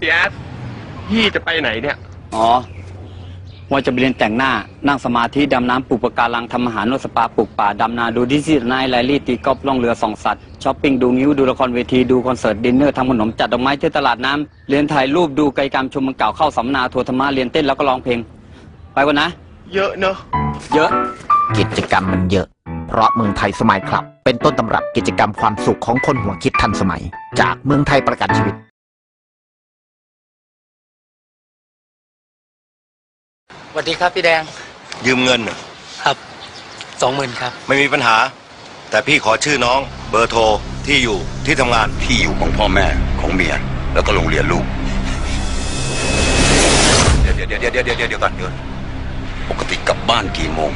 พี่แอดพี่จะไปไหนเนี่ย อ๋อ ว่าจะไปเรียนแต่งหน้า นั่งสมาธิดำน้ำปลูกปะการังทำอาหารนวดสปาปลูกป่าดำนาดูดิสนีย์ไนท์ไลลี่ตีกอล์ฟล่องเรือส่องสัตว์ช้อปปิ้งดูงิ้วดูละครเวทีดูคอนเสิร์ตดินเนอร์ทำขนมจัดดอกไม้ที่ตลาดน้ำเรียนถ่ายรูปดูไกลกรรมชมเมืองเก่าเข้าสัมมนาทัวร์ธรรมะเรียนเต้นแล้วก็ร้องเพลง ไปก่อนนะ เยอะเนอะเยอะ กิจกรรมมันเยอะ เพราะเมืองไทยสมัยครับ เป็นต้นตำรับกิจกรรมความสุขของคนหัวคิดทันสมัย จากเมืองไทยประกันชีวิต สวัสดีครับพี่แดง ยืมเงินน่ะครับสองหมื่นครับ ไม่มีปัญหา แต่พี่ขอชื่อน้อง เบอร์โทร ที่อยู่ ที่ทำงาน ที่อยู่ของพ่อแม่ของเมีย แล้วก็โรงเรียนลูก เดี๋ยวเดี๋ยวเดี๋ยวเดี๋ยวเดี๋ยวเดี๋ยวก่อนเดี๋ยวปกติกลับบ้านกี่โมง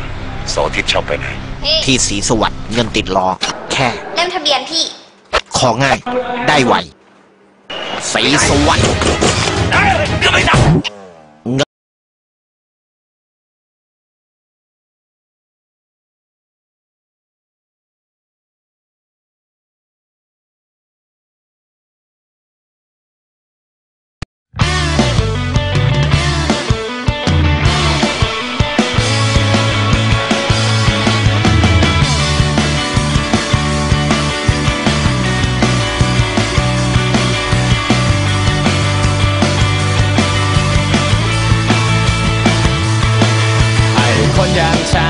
เสาร์อาทิตย์ชอบไปไหน พี่ที่สีสวัสดิ์เงินติดล้อแค่ เล่มทะเบียนพี่ ของง่าย ได้ไวสีสวัสดิ์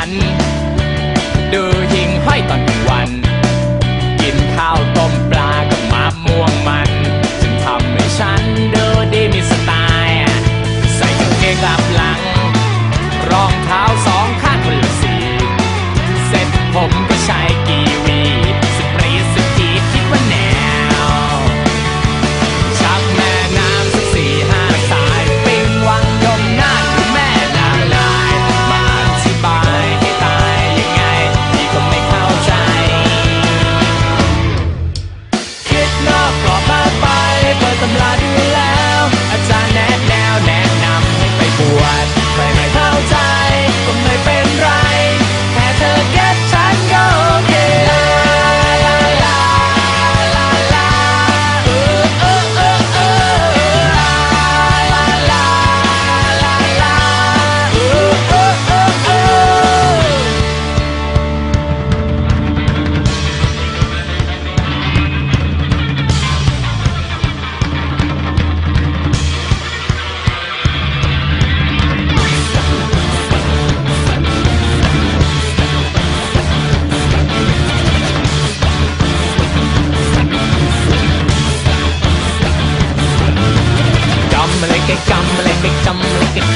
ฉัน some wicked